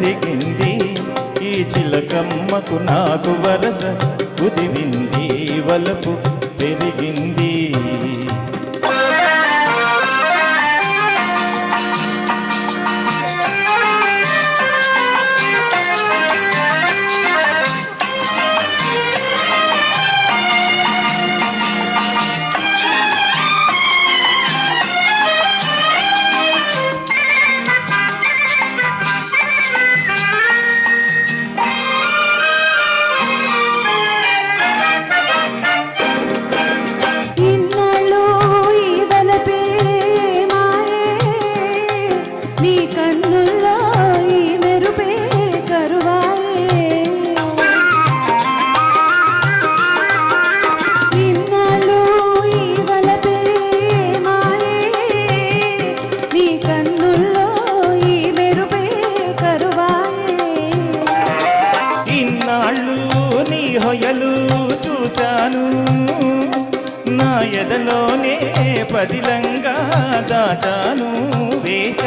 జరిగింది ఈ చిలకమ్మకు నాకు వరస కుదిరింది వలపు పెరిగింది. హొయలు చూశాను. నా ఎదలోనే పదిలంగా దాచాను. వేచ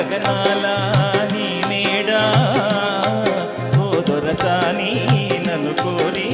గగనాల నీ మేడా ఓ దొరసాని నన్ను కోరి.